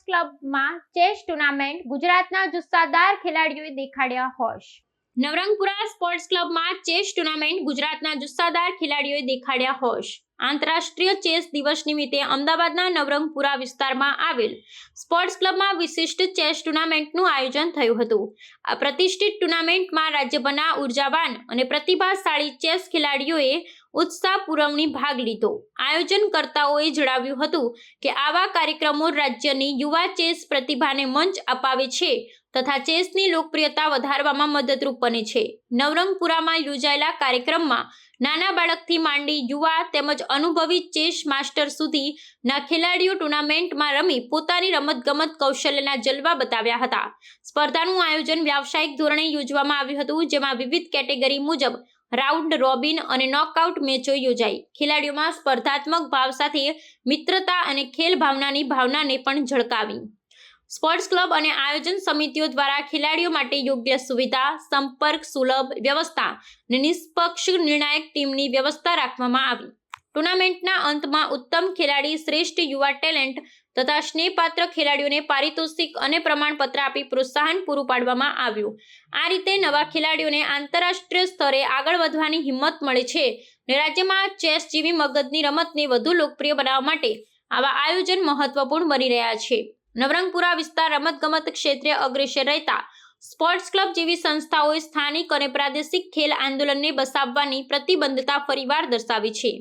ક્લબમાં chess tournament ગુજરાતના જુસ્સાદાર ખેલાડીઓએ દેખાડ્યા હોશ. નવરંગપુરા સ્પોર્ટ્સ ક્લબમાં ચેસ ટુર્નામેન્ટ ગુજરાતના જુસ્સાદાર ખેલાડીઓએ દેખાડ્યા હોશ. આંતરરાષ્ટ્રીય ચેસ દિવસ નિમિત્તે અમદાવાદના નવરંગપુરા વિસ્તારમાં આવેલ સ્પોર્ટ્સ ક્લબમાં વિશિષ્ટ ચેસ ટુર્નામેન્ટનું આયોજન થયું હતું. આ પ્રતિષ્ઠિત ટુર્નામેન્ટમાં રાજ્યભરના ઉર્જાવાન અને પ્રતિભાશાળી ચેસ ખેલાડીઓએ ઉત્સાહ પુરવણી ભાગ લીધો. આયોજનકર્તાઓએ જણાવ્યું હતું કે આવા કાર્યક્રમો રાજ્યની યુવા ચેસ પ્રતિભાને મંચ અપાવે છે. તથા ચેસની લોકપ્રિયતા વધારવામાં મદદરૂપ બને છે. નવરંગપુરામાં યોજાયેલા કાર્યક્રમમાં નાના બાળકથી માંડી યુવા તેમજ અનુભવી ચેસ માસ્ટર સુધીના ખેલાડીઓ ટુર્નામેન્ટમાં રમી પોતાની રમતગમત કૌશલ્યના જલવા બતાવ્યા હતા. સ્પર્ધાનું આયોજન વ્યાવસાયિક ધોરણે યોજવામાં આવ્યું હતું, જેમાં વિવિધ કેટેગરી મુજબ રાઉન્ડ રોબિન અને નોકઆઉટ મેચો યોજાઈ. ખેલાડીઓમાં સ્પર્ધાત્મક ભાવ સાથે મિત્રતા અને ખેલ ભાવનાની ભાવનાને પણ ઝળકાવી. સ્પોર્ટ્સ ક્લબ અને આયોજન સમિતિઓ દ્વારા ખેલાડીઓ માટે યોગ્ય સુવિધા, સંપર્ક સુલભ વ્યવસ્થા અને નિષ્પક્ષ નિર્ણાયક ટીમની વ્યવસ્થા રાખવામાં આવી. ટુર્નામેન્ટના અંતમાં ઉત્તમ ખેલાડી, શ્રેષ્ઠ યુવા ટેલેન્ટ તથા સ્નેહપાત્ર ખેલાડીઓને પારિતોષિક અને પ્રમાણપત્ર આપી પ્રોત્સાહન પૂરું પાડવામાં આવ્યું. આ રીતે નવા ખેલાડીઓને આંતરરાષ્ટ્રીય સ્તરે આગળ વધવાની હિંમત મળે છે અને રાજ્યમાં ચેસ જેવી મગજની રમતને વધુ લોકપ્રિય બનાવવા માટે આવા આયોજન મહત્વપૂર્ણ બની રહ્યા છે. નવરંગપુરા વિસ્તાર રમતગમત ક્ષેત્રે અગ્રેસર રહેતા સ્પોર્ટ્સ ક્લબ જેવી સંસ્થાઓએ સ્થાનિક અને પ્રાદેશિક ખેલ આંદોલનને બસાવવાની પ્રતિબદ્ધતા ફરીવાર દર્શાવી છે.